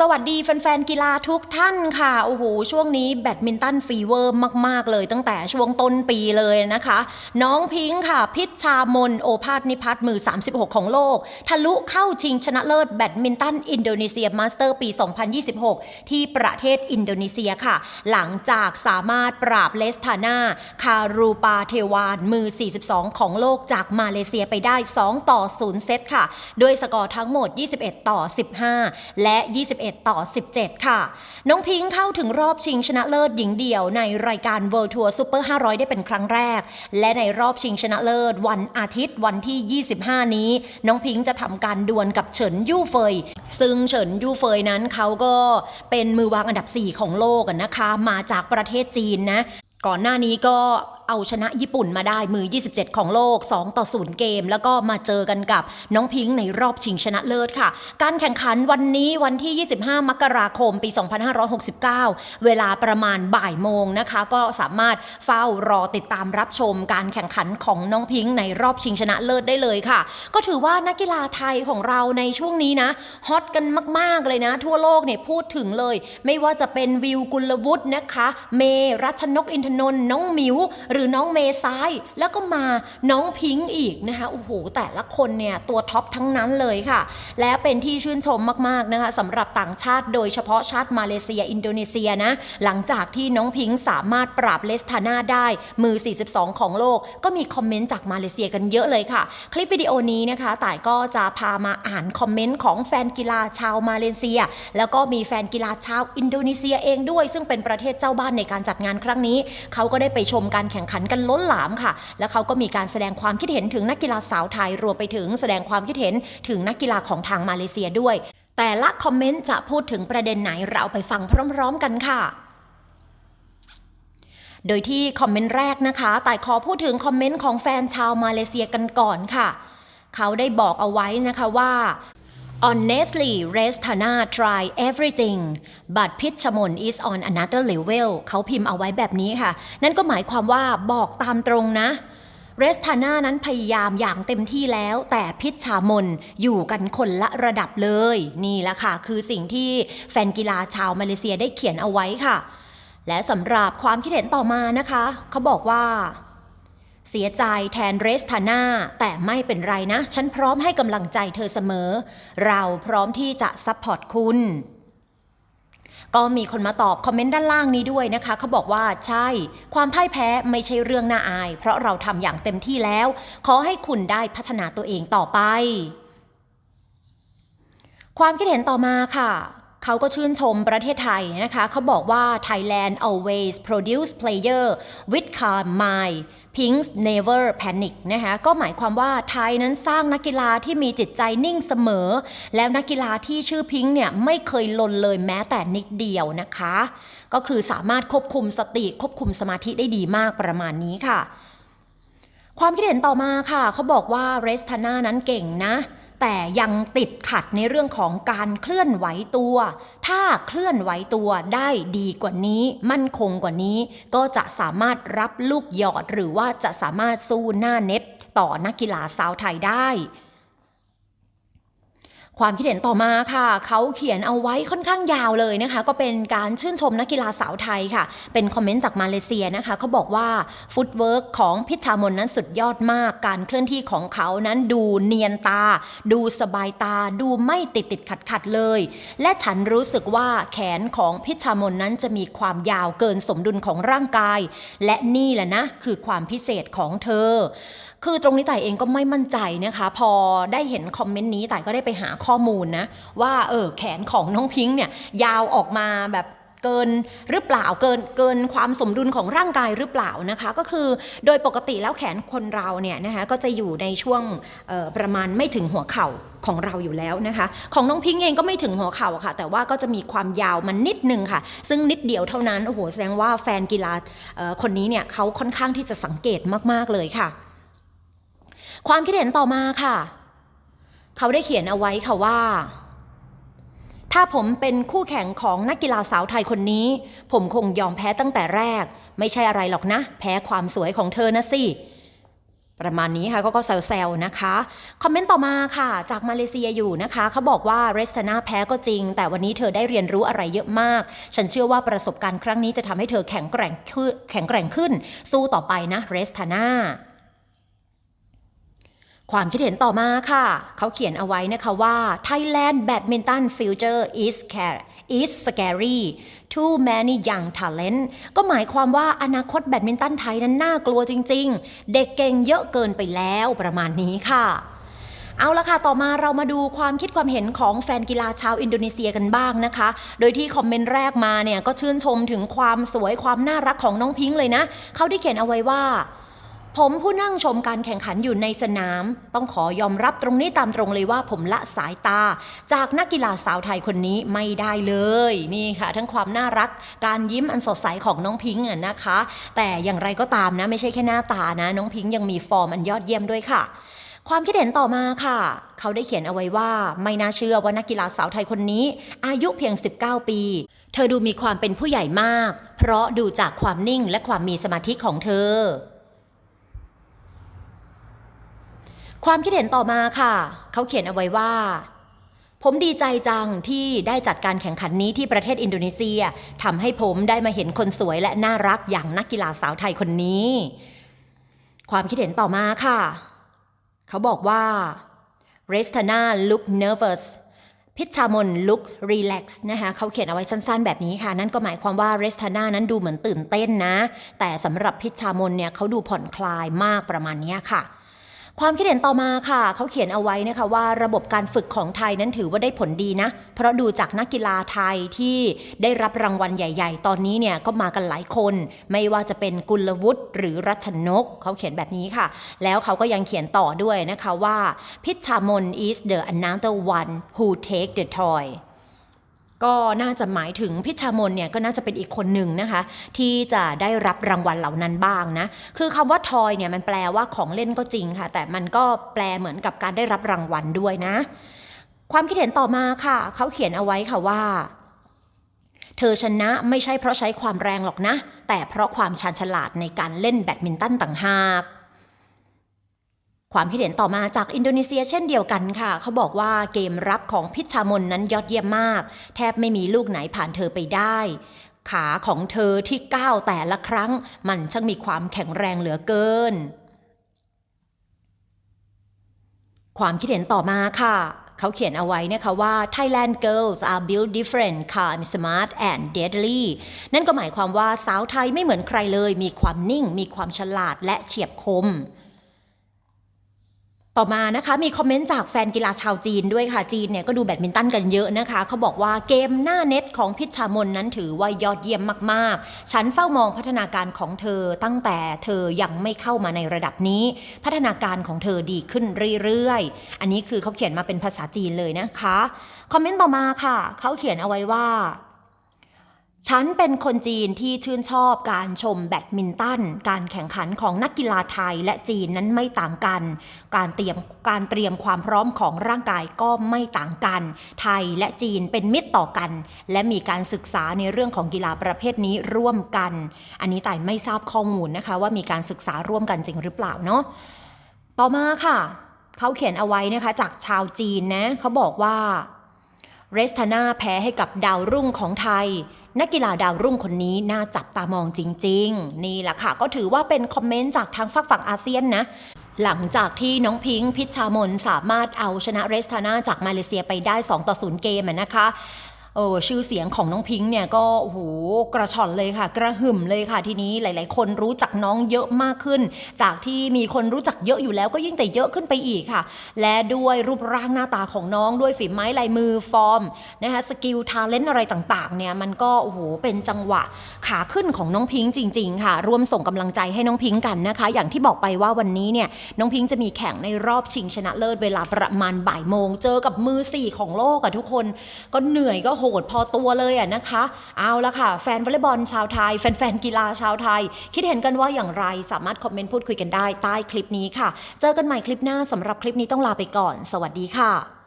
สวัสดีแฟนๆกีฬาทุกท่านค่ะ โอ้โห ช่วงนี้แบดมินตันฟีเวอร์มาก ๆ เลยตั้งแต่ช่วงต้นปีเลยนะคะ น้องพิงค์ค่ะ พิชชามน โอภาสนิพัฒน์มือ 36 ของโลก ทะลุเข้าชิงชนะเลิศแบดมินตันอินโดนีเซียมาสเตอร์ปี 2026 ที่ประเทศอินโดนีเซียค่ะ หลังจากสามารถปราบเลสธานาคารูปาเทวานมือ 42 ของโลกจากมาเลเซียไปได้ 2 ต่อ 0 เซตค่ะโดยสกอร์ทั้งหมด 21 ต่อ 15 และ 21ต่อ 17 ค่ะ น้องพิงค์เข้าถึงรอบชิงชนะเลิศหญิงเดี่ยวในรายการ World Tour Super 500 ได้เป็นครั้งแรก และในรอบชิงชนะเลิศวันอาทิตย์วันที่ 25 นี้ น้องพิงค์จะทำการดวลกับเฉินยู่เฟย ซึ่งเฉินยู่เฟยนั้นเขาก็เป็นมือวางอันดับ 4 ของโลกนะคะ มาจากประเทศจีนนะ ก่อนหน้านี้ก็ เอาชนะญี่ปุ่นมาได้มือ 27 ของโลก 2 ต่อ 0 เกม แล้วก็มาเจอกันกับน้องพิงค์ในรอบชิงชนะเลิศค่ะ การแข่งขันวันนี้วันที่ 25 มกราคมปี 2569 เวลาประมาณบ่ายโมงนะคะ ก็สามารถเฝ้ารอติดตามรับชมการแข่งขันของน้องพิงค์ในรอบชิงชนะเลิศได้เลยค่ะ ก็ถือว่านักกีฬาไทยของเราในช่วงนี้นะฮอตกันมาก ๆ เลยนะ ทั่วโลกเนี่ยพูดถึงเลย ไม่ว่าจะเป็นวิวกุลวุฒินะคะ เมรัชนกอินทนนท์น้องมิวหรือือน้องเมซ้าย แล้วก็มาน้องพิงค์อีกนะคะโอ้โหแต่ละคนเนี่ยตัวท็อปทั้งนั้นเลยค่ะ และเป็นที่ชื่นชมมากๆนะคะสำหรับต่างชาติโดยเฉพาะชาติมาเลเซีย อินโดนีเซียนะ หลังจากที่น้องพิงค์สามารถปราบเลสธานาได้มือ 42 ของโลก ก็มีคอมเมนต์จากมาเลเซียกันเยอะเลยค่ะ คลิปวิดีโอนี้นะคะต่ายก็จะพามาอ่านคอมเมนต์ของแฟนกีฬาชาวมาเลเซีย แล้วก็มีแฟนกีฬาชาวอินโดนีเซียเองด้วย ซึ่งเป็นประเทศเจ้าบ้านในการจัดงานครั้งนี้ เขาก็ได้ไปชมการแข่งขันกันล้นหลามค่ะ แล้วเขาก็มีการแสดงความคิดเห็นถึงนักกีฬาสาวไทยรวมไปถึงแสดงความคิดเห็นถึงนักกีฬาของทางมาเลเซียด้วย แต่ละคอมเมนต์จะพูดถึงประเด็นไหนเราไปฟังพร้อม ๆ กันค่ะโดยที่คอมเมนต์แรกนะคะ แต่ขอพูดถึงคอมเมนต์ของแฟนชาวมาเลเซียกันก่อนค่ะ เขาได้บอกเอาไว้นะคะว่า Honestly, Restana try everything, but Pitchamon is on another level เขาพิมพ์เอาไว้แบบนี้ค่ะ นั่นก็หมายความว่าบอกตามตรงนะ เรสธาน่านั้นพยายามอย่างเต็มที่แล้ว แต่พิชชามนอยู่กันคนละระดับเลย นี่แหละค่ะ คือสิ่งที่แฟนกีฬาชาวมาเลเซียได้เขียนเอาไว้ค่ะ และสำหรับความคิดเห็นต่อมานะคะ เขาบอกว่า เสียใจแทนเรสธาน่าแต่ไม่เป็นไรนะ ฉันพร้อมให้กำลังใจเธอเสมอ เราพร้อมที่จะซัพพอร์ตคุณก็มีคนมาตอบคอมเมนต์ด้านล่างนี้ด้วยนะคะเขาบอกว่าใช่ ความพ่ายแพ้ไม่ใช่เรื่องน่าอาย เพราะเราทำอย่างเต็มที่แล้ว ขอให้คุณได้พัฒนาตัวเองต่อไป ความคิดเห็นต่อมาค่ะ เขาก็ชื่นชมประเทศไทยนะคะเขาบอกว่า Thailand always produce player with calm mind Pinks never panic นะคะก็หมายความว่าไทยนั้นสร้างนักกีฬาที่มีจิตใจนิ่งเสมอ แล้วนักกีฬาที่ชื่อพิงค์เนี่ยไม่เคยลนเลยแม้แต่นิดเดียวนะคะ ก็คือสามารถควบคุมสติควบคุมสมาธิได้ดีมากประมาณนี้ค่ะ ความคิดเห็นต่อมาค่ะ เขาบอกว่าเรสธาน่านั้นเก่งนะ แต่ยังติดขัดในเรื่องของการเคลื่อนไหวตัว ถ้าเคลื่อนไหวตัวได้ดีกว่านี้ มั่นคงกว่านี้ ก็จะสามารถรับลูกหยอดหรือว่าจะสามารถสู้หน้าเน็ตต่อนักกีฬาสาวไทยได้ ความคิดเห็นต่อมาค่ะ เขาเขียนเอาไว้ค่อนข้างยาวเลยนะคะ ก็เป็นการชื่นชมนักกีฬาสาวไทยค่ะ เป็นคอมเมนต์จากมาเลเซียนะคะเขาบอกว่าฟุตเวิร์กของพิชามนนั้นสุดยอดมาก การเคลื่อนที่ของเขานั้นดูเนียนตา ดูสบายตา ดูไม่ติดติดขัดขัดเลย และฉันรู้สึกว่าแขนของพิชชามนนั้นจะมีความยาวเกินสมดุลของร่างกาย และนี่แหละนะคือความพิเศษของเธอ คือตรงนี้ต่ายเองก็ไม่มั่นใจนะคะ พอได้เห็นคอมเมนต์นี้ต่ายก็ได้ไปหาข้อมูลนะว่าเออแขนของน้องพิงค์เนี่ยยาวออกมาแบบเกินหรือเปล่าเกินเกินความสมดุลของร่างกายหรือเปล่านะคะ ก็คือโดยปกติแล้วแขนคนเราเนี่ยนะคะก็จะอยู่ในช่วงประมาณไม่ถึงหัวเข่าของเราอยู่แล้วนะคะ ของน้องพิงค์เองก็ไม่ถึงหัวเข่าค่ะ แต่ว่าก็จะมีความยาวมันนิดนึงค่ะ ซึ่งนิดเดียวเท่านั้นโอ้โหแสดงว่าแฟนกีฬาคนนี้เนี่ยเขาค่อนข้างที่จะสังเกตมากๆเลยค่ะ ความคิดเห็นต่อมาค่ะ เขาได้เขียนเอาไว้ค่ะว่า ถ้าผมเป็นคู่แข่งของนักกีฬาสาวไทยคนนี้ ผมคงยอมแพ้ตั้งแต่แรก ไม่ใช่อะไรหรอกนะ แพ้ความสวยของเธอนะสิประมาณนี้ค่ะเขาก็แซวๆนะคะ คอมเมนต์ต่อมาค่ะ จากมาเลเซียอยู่นะคะ เขาบอกว่าเรสตานาแพ้ก็จริง แต่วันนี้เธอได้เรียนรู้อะไรเยอะมาก ฉันเชื่อว่าประสบการณ์ครั้งนี้จะทำให้เธอแข็งแกร่งขึ้นแข็งแกร่งขึ้น สู้ต่อไปนะเรสตานา ความคิดเห็นต่อมาค่ะ เขาเขียนเอาไว้นะคะว่า Thailand Badminton Future is scary is scary too many young talent ก็หมายความว่าอนาคตแบดมินตันไทยนั้นน่ากลัวจริง ๆ เด็กเก่งเยอะเกินไปแล้วประมาณนี้ค่ะเอาละค่ะ ต่อมาเรามาดูความคิดความเห็นของแฟนกีฬาชาวอินโดนีเซียกันบ้างนะคะ โดยที่คอมเมนต์แรกมาเนี่ยก็ชื่นชมถึงความสวยความน่ารักของน้องพิงค์เลยนะ เขาได้เขียนเอาไว้ว่า ผมผู้นั่งชมการแข่งขันอยู่ในสนาม ต้องขอยอมรับตรงนี้ตามตรงเลยว่าผมละสายตา จากนักกีฬาสาวไทยคนนี้ไม่ได้เลย นี่ค่ะ ทั้งความน่ารักการยิ้มอันสดใสของน้องพิงค์อะนะคะ แต่อย่างไรก็ตามนะ ไม่ใช่แค่หน้าตานะ น้องพิงค์ยังมีฟอร์มอันยอดเยี่ยมด้วยค่ะความคิดเห็นต่อมาค่ะ เขาได้เขียนเอาไว้ว่า ไม่น่าเชื่อว่านักกีฬาสาวไทยคนนี้ อายุเพียง 19 ปี เธอดูมีความเป็นผู้ใหญ่มาก เพราะดูจากความนิ่งและความมีสมาธิของเธอ ความคิดเห็นต่อมาค่ะ เขาเขียนเอาไว้ว่า ผมดีใจจังที่ได้จัดการแข่งขันนี้ที่ประเทศอินโดนีเซียทำให้ผมได้มาเห็นคนสวยและน่ารักอย่างนักกีฬาสาวไทยคนนี้ ความคิดเห็นต่อมาค่ะ เขาบอกว่า r e s t a n a look nervous พิชามน look relax นะคะเขาเขียนเอาไว้สั้นๆ แบบนี้ค่ะ นั่นก็หมายความว่า r e s t a n a นั้นดูเหมือนตื่นเต้นนะ แต่สำหรับพิชามนเนี่ยเขาดูผ่อนคลายมากประมาณนี้ค่ะ ความคิดเห็นต่อมาค่ะ เขาเขียนเอาไว้นะคะว่าระบบการฝึกของไทยนั้นถือว่าได้ผลดีนะ เพราะดูจากนักกีฬาไทยที่ได้รับรางวัลใหญ่ ๆ ตอนนี้เนี่ยก็มากันหลายคน ไม่ว่าจะเป็นกุลวุฒิหรือรัชนก เขาเขียนแบบนี้ค่ะ แล้วเขาก็ยังเขียนต่อด้วยนะคะว่าพิชามน is the another one who take the toy ก็น่าจะหมายถึงพิชามนเนี่ยก็น่าจะเป็นอีกคนหนึ่งนะคะ ที่จะได้รับรางวัลเหล่านั้นบ้างนะคือคำว่าทอยเนี่ยมันแปลว่าของเล่นก็จริงค่ะ แต่มันก็แปลเหมือนกับการได้รับรางวัลด้วยนะ ความคิดเห็นต่อมาค่ะ เขาเขียนเอาไว้ค่ะว่า เธอชนะไม่ใช่เพราะใช้ความแรงหรอกนะ แต่เพราะความชาญฉลาดในการเล่นแบดมินตันต่างหาก ความคิดเห็นต่อมาจากอินโดนีเซียเช่นเดียวกันค่ะ เขาบอกว่าเกมรับของพิชามนนั้นยอดเยี่ยมมาก แทบไม่มีลูกไหนผ่านเธอไปได้ ขาของเธอที่ก้าวแต่ละครั้ง มันช่างมีความแข็งแรงเหลือเกิน ความคิดเห็นต่อมาค่ะเขาเขียนเอาไว้นะคะว่า Thailand girls are built different calm smart and deadly นั่นก็หมายความว่าสาวไทยไม่เหมือนใครเลย มีความนิ่ง มีความฉลาดและเฉียบคม ต่อมานะคะมีคอมเมนต์จากแฟนกีฬาชาวจีนด้วยค่ะ จีนเนี่ยก็ดูแบดมินตันกันเยอะนะคะ เขาบอกว่าเกมหน้าเน็ตของพิชชามนนั้นถือว่ายอดเยี่ยมมากๆ ฉันเฝ้ามองพัฒนาการของเธอตั้งแต่เธอยังไม่เข้ามาในระดับนี้ พัฒนาการของเธอดีขึ้นเรื่อยๆ อันนี้คือเขาเขียนมาเป็นภาษาจีนเลยนะคะ คอมเมนต์ต่อมาค่ะ เขาเขียนเอาไว้ว่า ฉันเป็นคนจีนที่ชื่นชอบการชมแบดมินตัน การแข่งขันของนักกีฬาไทยและจีนนั้นไม่ต่างกัน การเตรียมการเตรียมความพร้อมของร่างกายก็ไม่ต่างกัน ไทยและจีนเป็นมิตรต่อกัน และมีการศึกษาในเรื่องของกีฬาประเภทนี้ร่วมกัน อันนี้แต่ไม่ทราบข้อมูลนะคะ ว่ามีการศึกษาร่วมกันจริงหรือเปล่าเนาะ ต่อมาค่ะ เขาเขียนเอาไว้นะคะ จากชาวจีนนะเขาบอกว่า เรสทานาแพ้ให้กับดาวรุ่งของไทย นักกีฬาดาวรุ่งคนนี้น่าจับตามองจริง ๆ นี่แหละค่ะ ก็ถือว่าเป็นคอมเมนต์จากทางฝั่งฝั่งอาเซียนนะหลังจากที่น้องพิงค์พิชชามนสามารถเอาชนะเรสทานาจากมาเลเซียไปได้ 2 ต่อ 0 เกมนะคะ เออชื่อเสียงของน้องพิงค์เนี่ยก็โอ้โหกระชอนเลยค่ะ กระหึ่มเลยค่ะทีนี้หลาย ๆ คนรู้จักน้องเยอะมากขึ้น จากที่มีคนรู้จักเยอะอยู่แล้วก็ยิ่งแต่เยอะขึ้นไปอีกค่ะ และด้วยรูปร่างหน้าตาของน้องด้วยฝีไม้ลายมือฟอร์มนะคะสกิลทาเลนต์อะไรต่าง ๆ เนี่ยมันก็โอ้โหเป็นจังหวะขาขึ้นของน้องพิงค์จริง ๆ ค่ะ ร่วมส่งกำลังใจให้น้องพิงค์กันนะคะ อย่างที่บอกไปว่าวันนี้เนี่ยน้องพิงค์จะมีแข่งในรอบชิงชนะเลิศเวลาประมาณบ่ายโมง เจอกับมือสี่ของโลกอะทุกคนก็เหนื่อยก็หดพอตัวเลยอะนะคะ เอาละค่ะ แฟนวอลเลย์บอลชาวไทย แฟนๆกีฬาชาวไทย คิดเห็นกันว่าอย่างไรสามารถคอมเมนต์พูดคุยกันได้ใต้คลิปนี้ค่ะ เจอกันใหม่คลิปหน้าสำหรับคลิปนี้ต้องลาไปก่อน สวัสดีค่ะ